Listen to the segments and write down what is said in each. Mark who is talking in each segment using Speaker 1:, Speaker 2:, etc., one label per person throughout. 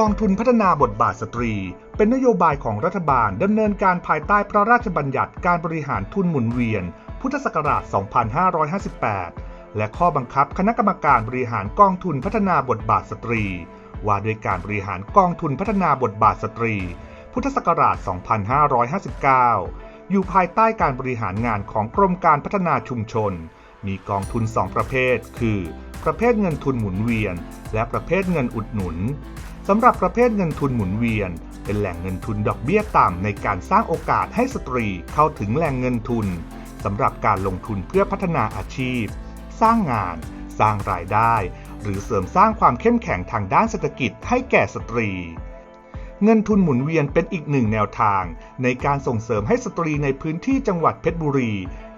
Speaker 1: กองทุนพัฒนาบทบาทสตรี เป็นนโยบายของรัฐบาลดำเนินการภายใต้พระราชบัญญัติการบริหารทุนหมุนเวียน พุทธศักราช 2558 และข้อบังคับคณะกรรมการบริหารกองทุนพัฒนาบทบาทสตรี ว่าด้วยการบริหารกองทุนพัฒนาบทบาทสตรี พุทธศักราช 2559 อยู่ภายใต้การบริหารงานของกรมการพัฒนาชุมชน มีกองทุน 2 ประเภท คือ ประเภทเงินทุนหมุนเวียน และประเภทเงินอุดหนุน สำหรับประเภทเงินทุนหมุนเวียน เป็นแหล่งเงินทุนดอกเบี้ยต่ำในการสร้างโอกาสให้สตรีเข้าถึงแหล่งเงินทุนสำหรับการลงทุนเพื่อพัฒนาอาชีพ สร้างงาน สร้างรายได้ หรือเสริมสร้างความเข้มแข็งทางด้านเศรษฐกิจให้แก่สตรี เงินทุนหมุนเวียนเป็นอีกหนึ่งแนวทาง ในการส่งเสริมให้สตรีในพื้นที่จังหวัดเพชรบุรี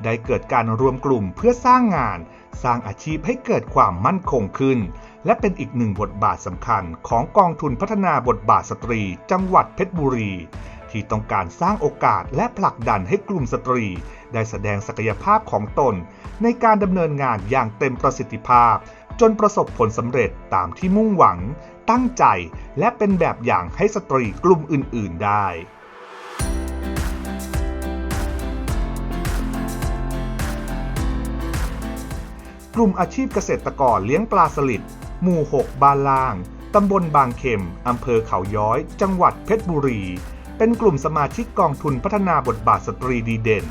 Speaker 1: ได้เกิดการรวมกลุ่มเพื่อสร้างงาน สร้างอาชีพให้เกิดความมั่นคงขึ้น และเป็นอีกหนึ่งบทบาทสำคัญของกองทุนพัฒนาบทบาทสตรี จังหวัดเพชรบุรี ที่ต้องการสร้างโอกาสและผลักดันให้กลุ่มสตรี ได้แสดงศักยภาพของตน ในการดำเนินงานอย่างเต็มประสิทธิภาพจนประสบผลสำเร็จตามที่มุ่งหวัง ตั้งใจ และเป็นแบบอย่างให้สตรีกลุ่มอื่น ๆ ได้กลุ่มอาชีพเกษตรกรเลี้ยงปลาสลิด หมู่ 6บ้านลาง ตำบลบางเข็ม อำเภอเขาย้อย จังหวัดเพชรบุรี เป็นกลุ่มสมาชิกกองทุนพัฒนาบทบาทสตรีดีเด่น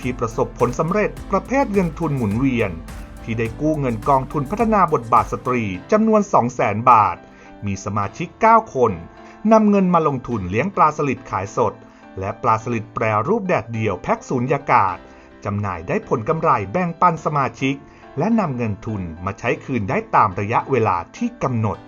Speaker 1: ที่ประสบผลสำเร็จประเภทเงินทุนหมุนเวียน ที่ได้กู้เงินกองทุนพัฒนาบทบาทสตรีจำนวน 200,000 บาท มีสมาชิก 9 คนนำเงินมาลงทุนเลี้ยงปลาสลิดขายสด และปลาสลิดแปรรูปแดดเดียวแพ็คสูญยากาศจำหน่ายได้ผลกำไรแบ่งปันสมาชิก และนำเงินทุนมาใช้คืนได้ตามระยะเวลาที่กำหนด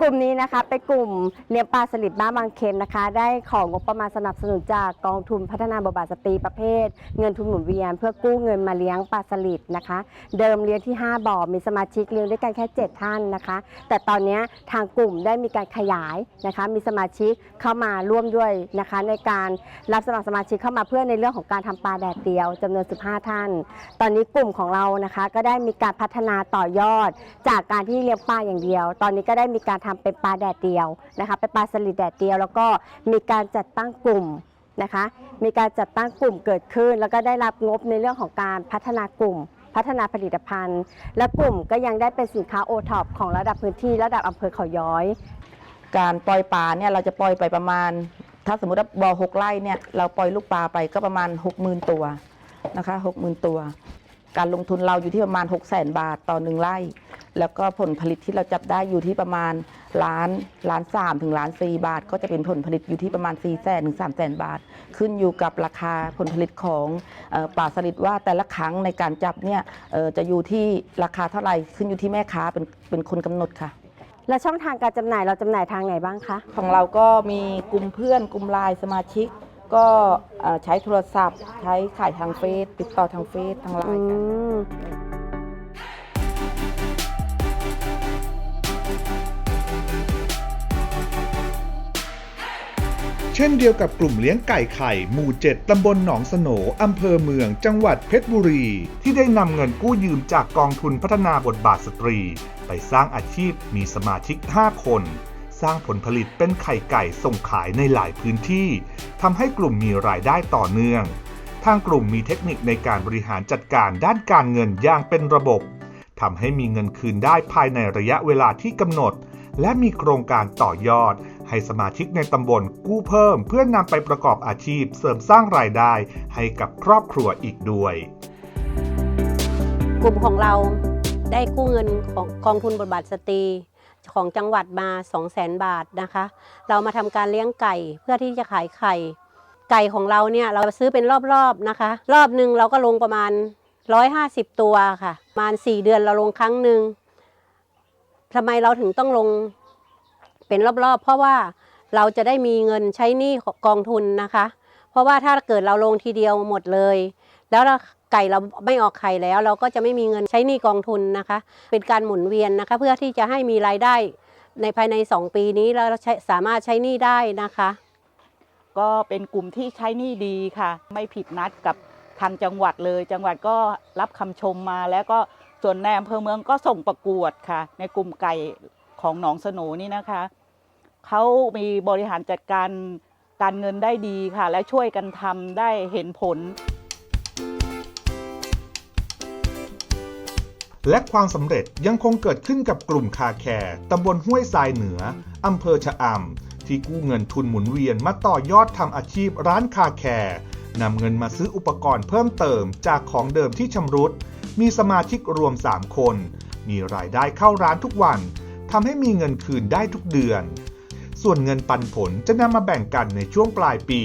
Speaker 2: กลุ่มนี้นะคะเป็นกลุ่มเลี้ยงปลาสลิดบ้านบางเคนนะคะ ได้ของงบประมาณสนับสนุนจากกองทุนพัฒนาบทบาทสตรีประเภท เงินทุนหมุนเวียน เพื่อกู้เงินมาเลี้ยงปลาสลิดนะคะ เดิมเลี้ยงที่ 5บ่อมีสมาชิกเลี้ยงด้วยกันแค่ 7 ท่านนะคะ แต่ตอนนี้ทางกลุ่มได้มีการขยายนะคะ มีสมาชิกเข้ามาร่วมด้วยนะคะ ในการรับสมัครสมาชิกเข้ามาเพื่อในเรื่องของการทำปลาแดดเดียวจำนวน 15 ท่าน ตอนนี้กลุ่มของเรานะคะ ก็ได้มีการพัฒนาต่อยอดจากการที่เลี้ยงปลาอย่างเดียว ตอนนี้ก็ได้มีการทำเป็นปลาแดดเดียวนะคะเป็นปลาสลิดแดดเดียว แล้วก็มีการจัดตั้งกลุ่มนะคะ มีการจัดตั้งกลุ่มเกิดขึ้น แล้วก็ได้รับงบในเรื่องของการพัฒนากลุ่ม พัฒนาผลิตภัณฑ์ และกลุ่มก็ยังได้เป็นสินค้าโอท็อปของระดับพื้นที่ระดับอำเภอเขาย้อย
Speaker 3: การปล่อยปลาเนี่ยเราจะปล่อยไปประมาณ ถ้าสมมติว่าบ่อหกไร่เนี่ยเราปล่อยลูกปลาไปก็ประมาณ 60,000 ตัวนะคะ 60,000 ตัว การลงทุนเราอยู่ที่ประมาณ 6 0 0 0 0 0 บาทต่อหนึ่งไร่ แล้วก็ผลผลิตที่เราจับได้อยู่ที่ประมาณล้านล้านสามถึงล้านสี่บาท ก็จะเป็นผลผลิตอยู่ที่ประมาณ4ี่แสนถึงสามแสนบาท ขึ้นอยู่กับราคาผลผลิตของเอ่อปลาสลิดว่าแต่ละครั้งในการจับเนี่ยเอ่อจะอยู่ที่ราคาเท่าไหร่ขึ้นอยู่ที่แม่ค้าเป็นเป็นคนกำหนดค่ะ
Speaker 2: และช่องทางการจำหน่ายเราจำหน่ายทางไหนบ้างคะ
Speaker 3: ของเราก็มีกลุ่มเพื่อนกลุ่มไลน์สมาชิก ก็เอ่อใช้โทรศัพท์ ใช้ขายทางเฟซติดต่อทางเฟซทางไล
Speaker 2: อื
Speaker 3: น์กัน
Speaker 1: ช่นเดียวกับกลุ่มเลี้ยงไก่ไข่หมู่7ตำบลหนองสโหนอำเภอเมือง จังหวัดเพชรบุรี ที่ได้นำเงินกู้ยืมจากกองทุนพัฒนาบทบาทสตรี ไปสร้างอาชีพมีสมาชิก 5 คน สร้างผลผลิตเป็นไข่ไก่ส่งขายในหลายพื้นที่ทำให้กลุ่มมีรายได้ต่อเนื่อง ทางกลุ่มมีเทคนิคในการบริหารจัดการด้านการเงินอย่างเป็นระบบทำให้มีเงินคืนได้ภายในระยะเวลาที่กำหนด และมีโครงการต่อยอด ให้สมาชิกในตำบลกู้เพิ่ม เพื่อนำไปประกอบอาชีพเสริมสร้างรายได้ให้กับครอบครัวอีกด้วย
Speaker 4: กลุ่มของเราได้กู้เงินของกองทุนบทบาทสตรีของจังหวัดมา2 0 0แสนบาทนะคะ เรามาทำการเลี้ยงไก่เพื่อที่จะขายไข่ ไก่ของเราเนี่ยเราซื้อเป็นรอบๆนะคะ รอบหนึ่งเราก็ลงประมาณ 150 ตัวค่ะ ประมาณ 4 เดือนเราลงครั้งหนึ่งทำไมเราถึงต้องลง เป็นรอบๆ เพราะว่าเราจะได้มีเงินใช้หนี้กองทุนนะคะ เพราะว่าถ้าเกิดเราลงทีเดียวหมดเลย แล้วไก่เราไม่ออกไข่แล้ว เราก็จะไม่มีเงินใช้หนี้กองทุนนะคะ เป็นการหมุนเวียนนะคะ เพื่อที่จะให้มีรายได้ในภายใน 2 ปีนี้แล้วเราใช้สามารถใช้หนี้ได้นะคะ
Speaker 5: ก็เป็นกลุ่มที่ใช้หนี้ดีค่ะ ไม่ผิดนัดกับทางจังหวัดเลย จังหวัดก็รับคำชมมาแล้วก็ส่วนในอำเภอเมืองก็ส่งประกวดค่ะ ในกลุ่มไก่ของหนองสโหนนี่นะคะ เขามีบริหารจัดการการเงินได้ดีค่ะ และช่วยกันทำได้เห็นผล
Speaker 1: และความสำเร็จยังคงเกิดขึ้นกับกลุ่มคาแคร์ตำบลห้วยทรายเหนืออำเภอชะอำที่กู้เงินทุนหมุนเวียนมาต่อยอดทำอาชีพร้านคาแคร์นำเงินมาซื้ออุปกรณ์เพิ่มเติมจากของเดิมที่ชำรุด มีสมาชิกรวม 3 คน มีรายได้เข้าร้านทุกวันทำให้มีเงินคืนได้ทุกเดือน ส่วนเงินปันผลจะนำมาแบ่งกันในช่วงปลายปี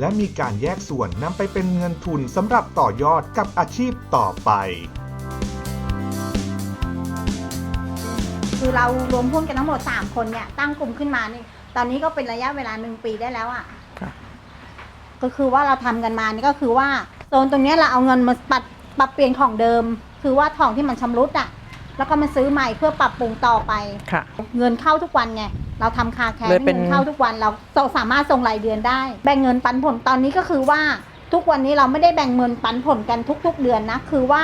Speaker 1: และมีการแยกส่วนนำไปเป็นเงินทุนสำหรับต่อยอดกับอาชีพต่อไป
Speaker 6: คือเรารวมหุ้นกันทั้งหมด 3 คนเนี่ยตั้งกลุ่มขึ้นมานี่ตอนนี้ก็เป็นระยะเวลาหนึ่งปีได้แล้วอะ่ะ
Speaker 3: ค่ะ
Speaker 6: ก็คือว่าเราทำกันมานี่ก็คือว่าโซนตรงเนี้ยเราเอาเงินมาปรับปรับเปลี่ยนของเดิม คือว่าของที่มันชำรุดอะ่ะ แล้วก็มาซื้อใหม่เพื่อปรับปรุงต่อไป
Speaker 7: ค่ะ
Speaker 6: เงินเข้าทุกวันไง เราทำคาแคร์
Speaker 7: เลยเป็น
Speaker 6: เงินเข้าทุกวันเราเราสามารถส่งรายเดือนได้ แบ่งเงินปันผลตอนนี้ก็คือว่าทุกวันนี้เราไม่ได้แบ่งเงินปันผลกันทุก ๆ เดือนนะ คือว่า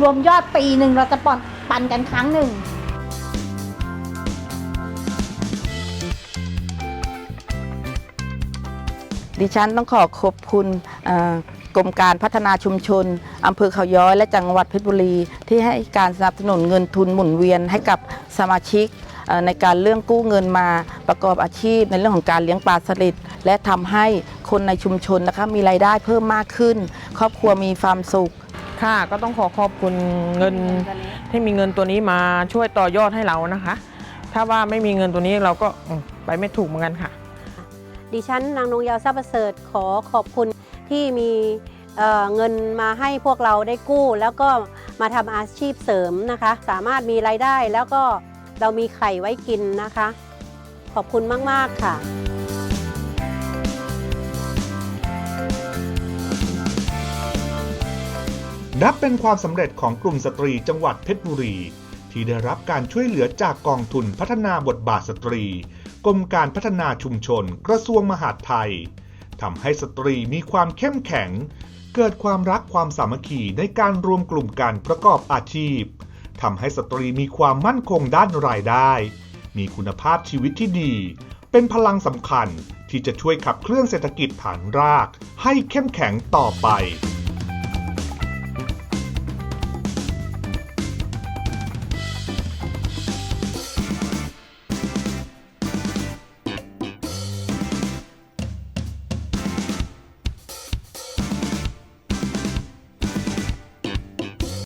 Speaker 6: รวมยอดปีหนึ่งเราจะปอนปันกันครั้งหนึ่ง
Speaker 3: ดิฉันต้องขอขอบคุณเอ่อกรมการพัฒนาชุมชนอำเภอเขาย้อยและจังหวัดเพชรบุรี ที่ให้การสนับสนุนเงินทุนหมุนเวียนให้กับสมาชิกเอ่อ ในการเรื่องกู้เงินมาประกอบอาชีพในเรื่องของการเลี้ยงปลาสลิดและทำให้คนในชุมชนนะคะมีรายได้เพิ่มมากขึ้น ครอบครัวมีความสุข
Speaker 7: ค่ะก็ต้องขอขอบคุณเงินที่มีเงินตัวนี้มาช่วยต่อยอดให้เรานะคะ ถ้าว่าไม่มีเงินตัวนี้เราก็อืมไปไม่ถูกเหมือนกันค่ะ
Speaker 4: ดิฉันนางนงยาวทรัพย์ประเสริฐขอขอบคุณที่มีเอ่อเงินมาให้พวกเราได้กู้ แล้วก็มาทำอาชีพเสริมนะคะ สามารถมีรายได้แล้วก็ เรามีไข่ไว้กินนะคะ ขอบคุณมาก ๆ ค่ะ
Speaker 1: นับเป็นความสำเร็จของกลุ่มสตรีจังหวัดเพชรบุรี ที่ได้รับการช่วยเหลือจากกองทุนพัฒนาบทบาทสตรี กรมการพัฒนาชุมชน กระทรวงมหาดไทยทำให้สตรีมีความเข้มแข็ง เกิดความรักความสามัคคีในการรวมกลุ่มการประกอบอาชีพ ทำให้สตรีมีความมั่นคงด้านรายได้ มีคุณภาพชีวิตที่ดี เป็นพลังสำคัญที่จะช่วยขับเคลื่อนเศรษฐกิจฐานราก ให้เข้มแข็งต่อไป